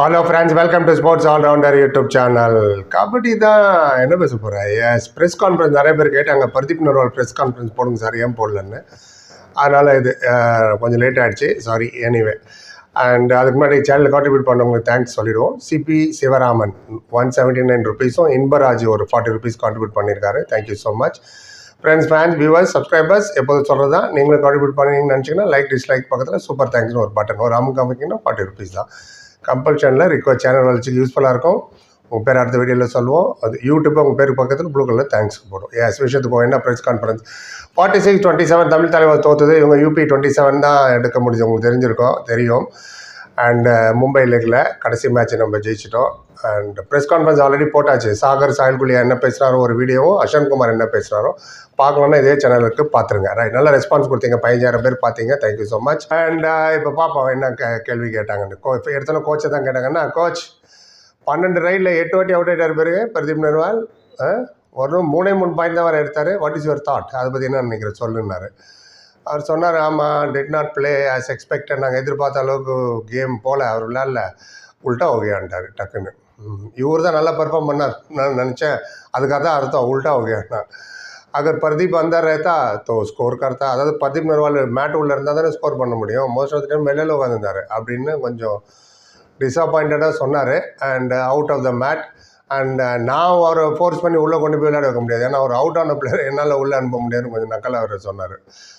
Hello friends welcome to sports allrounder YouTube channel kabaddi தான் என்ன பேச போகிறேன் எஸ் ப்ரெஸ் கான்ஃபரன்ஸ் நிறைய பேர் கேட்டாங்க. பிரதீப் நர்வால் ப்ரெஸ் கான்ஃபரன்ஸ் போடுங்க சார் ஏன் போடலன்னு. அதனால் இது கொஞ்சம் லேட் ஆகிடுச்சு சாரி எனிவே அண்ட் அதுக்கு முன்னாடி சேனல் கான்ட்ரிபியூட் பண்ணவங்களுக்கு தேங்க்ஸ் சொல்லிடுவோம். Sibi Sivaraman one seventy nine ருபீஸும் Inbaraj ஒரு ஃபார்ட்டி ருபீஸ் கான்ட்ரிபியூட் பண்ணியிருக்காரு. Thank you so much friends fans viewers subscribers எப்போது சொல்கிறது தான் நீங்களும் கான்ட்ரிபியூட் பண்ணீங்கன்னு நினச்சிங்கன்னா லைக் டிஸ்லைக் பக்கத்தில் சூப்பர் தேங்க்ஸ்னு ஒரு பட்டன் ஒரு அமுக்கு அமைக்கிங்கன்னா ஃபார்ட்டி ருபீஸ் தான். கம்பல்ஷனில் ரிக்வஸ்ட் சேனல் வளர்ச்சிக்கு யூஸ்ஃபுல்லாக இருக்கும். உங்கள் பேர் அடுத்த வீடியோவில் சொல்லுவோம். அது யூடியூப் உங்கள் பேருக்கு பக்கத்தில் ப்ளூ கலர் தேங்க்ஸ் போடும். எஸ் விஷயத்துக்கு என்ன press conference forty six twenty seven Tamil தலைவர் தோத்துது. இவங்க யூபி டுவெண்ட்டி செவன் தான் எடுக்க முடிஞ்சு உங்களுக்கு தெரிஞ்சிருக்கோம் தெரியும். அண்டு மும்பை லீக்கில் கடைசி மேட்ச் நம்ம ஜெயிச்சிட்டோம். அண்ட் ப்ரெஸ் கான்ஃபரன்ஸ் ஆல்ரெடி போட்டாச்சு. சாகர் சாயல்குலியா என்ன பேசுகிறாரோ ஒரு வீடியோவும் அஷன் குமார் என்ன பேசுனாரோ பார்க்கணுன்னா இதே சேனலுக்கு பார்த்துருங்க. ரைட் நல்ல ரெஸ்பான்ஸ் கொடுத்தீங்க. பதினஞ்சாயிரம் பேர் பார்த்தீங்க. தேங்க்யூ ஸோ மச் அண்ட் இப்போ பாப்பா என்ன கே- கேள்வி கேட்டாங்கன்னு. கோ இப்போ எடுத்தோன்னே கோச்சை தான் கேட்டாங்கன்னா கோச் பன்னெண்டு ரைடில் எட்டு வாட்டி அவுட் ஆகிட்டார் பேர் பிரதீப் நர்வால் ஒரு மூணே மூணு பாயிண்ட் தான் வர எடுத்தார். வாட் இஸ் யுவர் தாட் அதை பற்றி என்ன நினைக்கிற சொல்லுன்னாரு. அவர் சொன்னார் ஆமாம் did not play as expected நாங்கள் எதிர்பார்த்த அளவுக்கு கேம் போல அவர் விளையாடல உல்ட்டா ஓகேன்ட்டார் டக்குன்னு இவர் தான் நல்லா பெர்ஃபார்ம் பண்ணார் நான் நினச்சேன் அதுக்காக தான் அர்த்தம் உல்ட்டா ஓகேன்னா अगर प्रदीप अंदर रहता तो ஸ்கோர் करता அதாவது பிரதீப் நர்வால் மேட் உள்ள இருந்தால் தானே ஸ்கோர் பண்ண முடியும் மோஸ்ட் ஆஃப் த டைம் வெளியில் உட்காந்துருந்தார் அப்படின்னு கொஞ்சம் டிசப்பாயிண்டடாக சொன்னார் and out of the mat and நான் அவரை ஃபோர்ஸ் பண்ணி உள்ளே கொண்டு போய் விளையாட வைக்க முடியாது ஏன்னா அவர் அவுட் ஆன பிளேயர் என்னால் உள்ளே அனுப்ப முடியாதுன்னு கொஞ்சம் நக்கலாக அவர் சொன்னார் so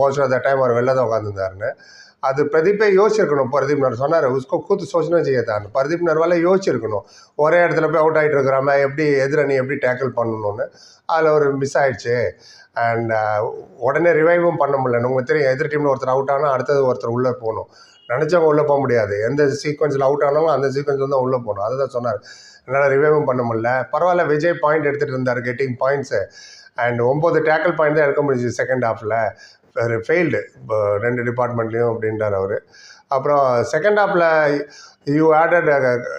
most of the time அவர் வெளில தான் உட்காந்துருந்தாருன்னு அது பிரதீப்பே யோசிச்சிருக்கணும். பிரதீப் நர் சொன்னார் உஸ்கோ கூத்து சோச்சனா செய்யத்தான். பிரதீப் நர்வால யோசிச்சிருக்கணும். ஒரே இடத்துல போய் அவுட் ஆகிட்டு இருக்கிறாம எப்படி எதிரணி எப்படி டேக்கிள் பண்ணணும்னு. அதில் ஒரு மிஸ் ஆயிடுச்சு. அண்ட் உடனே ரிவைவும் பண்ண முடியல. உங்களுக்கு தெரியும் எதிர் டீமில் ஒருத்தர் அவுட் ஆனால் அடுத்தது ஒருத்தர் உள்ளே போகணும். நினச்சவங்க உள்ளே போக முடியாது. எந்த சீக்வன்ஸில் அவுட் ஆனாலும் அந்த சீக்வன்ஸில் தான் உள்ளே போகணும். அதை தான் சொன்னார். என்னால் ரிவைவும் பண்ண முடியல. பரவாயில்ல விஜய் பாயிண்ட் எடுத்துகிட்டு இருந்தார் கெட்டிங் பாயிண்ட்ஸு அண்ட் ஒம்பது டேக்கிள் பாயிண்ட் தான் எடுக்க முடிஞ்சுது செகண்ட் ஹாஃபில் ஃபெயில்டு இப்போ ரெண்டு டிபார்ட்மெண்ட்லேயும் அப்படின்றார் அவர். அப்புறம் செகண்ட் ஹாஃபில் யூ ஆடட்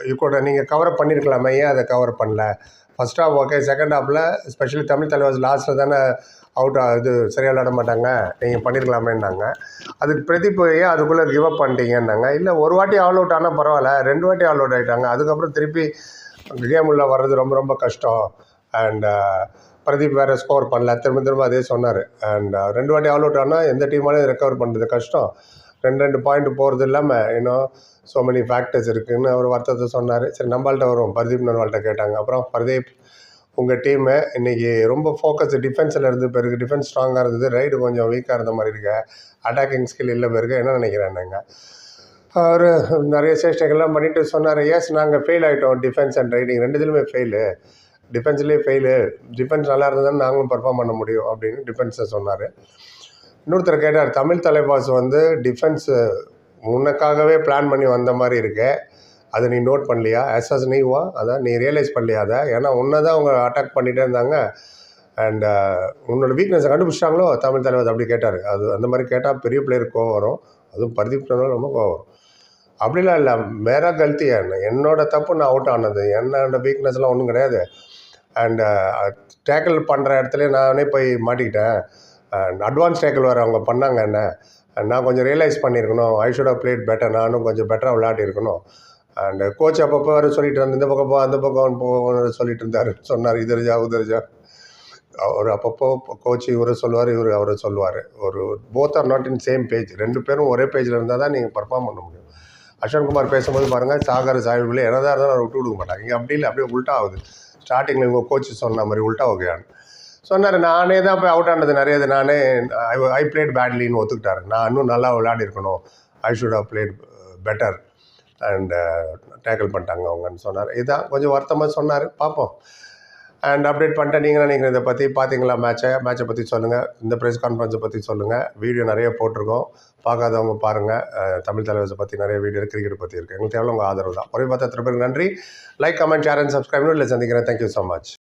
யூ கூட நீங்கள் கவர் பண்ணியிருக்கலாமே ஏன் அதை கவர் பண்ணல? ஃபர்ஸ்ட் ஹாஃப் ஓகே செகண்ட் ஹாஃபில் ஸ்பெஷலி தமிழ் தலைவர் லாஸ்ட்டில் தானே அவுட் uh, இது சரியாக விளாட மாட்டாங்க நீங்கள் பண்ணியிருக்கலாமேன்னாங்க அதுக்கு பிரதிப்பையே ஏன் அதுக்குள்ளே கிவ் அப் பண்ணிட்டீங்கன்னாங்க. இல்லை ஒரு வாட்டி ஆல் அவுட் ஆனால் பரவாயில்ல ரெண்டு வாட்டி ஆல் அவுட் ஆகிட்டாங்க அதுக்கப்புறம் திருப்பி கேம் உள்ள வர்றது ரொம்ப ரொம்ப கஷ்டம். அண்ட் uh, பிரதீப் வேறு ஸ்கோர் பண்ணல. திரும்ப திரும்ப அதே சொன்னார். அண்ட் uh, ரெண்டு வாட்டி ஆல் அவுட் ஆனால் எந்த டீமாலையும் ரெக்கவர் பண்ணுறது கஷ்டம். ரெண்டு ரெண்டு பாயிண்ட் போகிறது இல்லாமல் இன்னும் ஸோ மெனி ஃபேக்டர்ஸ் இருக்குதுன்னு அவர் வருத்தத்தை சொன்னார். சரி நம்மள்கிட்ட வரும். பர்தீப் நர்வால்கிட்ட கேட்டாங்க. அப்புறம் பர்தீப் உங்கள் டீமு இன்றைக்கி ரொம்ப ஃபோக்கஸ் டிஃபென்ஸில் இருந்து பிறகு டிஃபென்ஸ் ஸ்ட்ராங்காக இருந்தது. ரைடு கொஞ்சம் வீக்காக இருந்த மாதிரி இருக்கு. அட்டாக்கிங் ஸ்கில் இல்லை பிறகு என்ன நினைக்கிறேன்னுங்க. அவர் நிறைய சேஷ்டைகள்லாம் பண்ணிட்டு சொன்னார். எஸ் நாங்கள் ஃபெயில் ஆகிட்டோம் டிஃபென்ஸ் அண்ட் ரைடிங் ரெண்டுத்துலையுமே ஃபெயிலு டிஃபென்ஸ்லேயே ஃபெயிலு டிஃபென்ஸ் நல்லா இருந்தால் நாங்களும் பர்ஃபார்ம் பண்ண முடியும் அப்படின்னு டிஃபென்ஸை சொன்னார். இன்னொருத்தர் கேட்டார் தமிழ் தலைவாஸ் வந்து டிஃபென்ஸு முன்னக்காகவே பிளான் பண்ணி வந்த மாதிரி இருக்கு. அதை நீ நோட் பண்ணலையா? ஆஸ் நீவா அதான் நீ ரியலைஸ் பண்ணலையா அதை? ஏன்னா உன்னை தான் அவங்க அட்டாக் பண்ணிகிட்டே இருந்தாங்க. அண்ட் உன்னோட வீக்னஸை கண்டுபிடிச்சிட்டாங்களோ? தமிழ் தலைவர் அப்படி கேட்டார். அது அந்த மாதிரி கேட்டால் பெரிய பிளேயர் கோவம் வரும். அதுவும் பர்தீப் ரொம்ப கோவம் வரும். அப்படிலாம் இல்லை. மேரா கல்த்தி என்ன என்னோட தப்பு நான் அவுட் ஆனது. என்னோட வீக்னஸ்லாம் ஒன்றும் கிடையாது. அண்ட் டேக்கிள் பண்ணுற இடத்துல நானே போய் மாட்டிக்கிட்டேன். அட்வான்ஸ் டேக்கிள் வேறு அவங்க பண்ணாங்க என்ன? நான் கொஞ்சம் ரியலைஸ் பண்ணியிருக்கணும். I should have played better நானும் கொஞ்சம் பெட்டராக விளையாடி இருக்கணும். அண்ட் கோச் அப்பப்போ வேறு சொல்லிட்டு வந்து இந்த பக்கம் போ அந்த பக்கம் போகணும்னு சொல்லிட்டு இருந்தார். சொன்னார் இதர்ஜா உதரிஜா அவர் அப்பப்போ கோச் இவரை சொல்லுவார் இவர் அவரை சொல்லுவார். ஒரு both are not in same page ரெண்டு பேரும் ஒரே பேஜில் இருந்தால் தான் நீங்கள் பர்ஃபார்ம் பண்ண முடியும். அஸ்வன்குமார் பேசும்போது பாருங்கள் சாகர் சாஹிபில் என்னதான் இருந்தாலும் அவர் விட்டு கொடுக்க மாட்டாங்க. இங்கே அப்படி இல்லை அப்படியே உல்ட்டா ஆகுது. ஸ்டார்டிங்கில் இவங்க கோச் சொன்ன மாதிரி உல்ட்டா ஓகேயான் சொன்னார் நானே தான் போய் அவுட் ஆனது நிறைய இது நானே ஐ பிளேட் பேட்லின்னு ஒத்துக்கிட்டாரு. நான் இன்னும் நல்லா விளையாடி இருக்கணும். I should have played better and tackle பண்ணிட்டாங்க அவங்கன்னு சொன்னார். இதான் கொஞ்சம் வருத்தமாக சொன்னார். பார்ப்போம். அண்ட் அப்டேட் பண்ணிட்டேன் நீங்கள் நினைக்கிற இதை பற்றி பார்த்தீங்களா மேட்சை மேட்சை பற்றி சொல்லுங்கள் இந்த ப்ரெஸ் கான்ஃபரன்ஸை பற்றி சொல்லுங்கள் வீடியோ நிறைய போட்டிருக்கோம். பார்க்காதவங்க பாருங்கள் தமிழ் தலைவர்ஸை பற்றி நிறைய வீடியோ கிரிக்கெட் பற்றி இருக்குது எங்களுக்கு எவ்வளோ உங்கள் ஆதரவு தான். ஒரே பார்த்தா திருப்பி நன்றி. Like comment share and subscribe இல்லை சந்திக்கிறேன். Thank you so much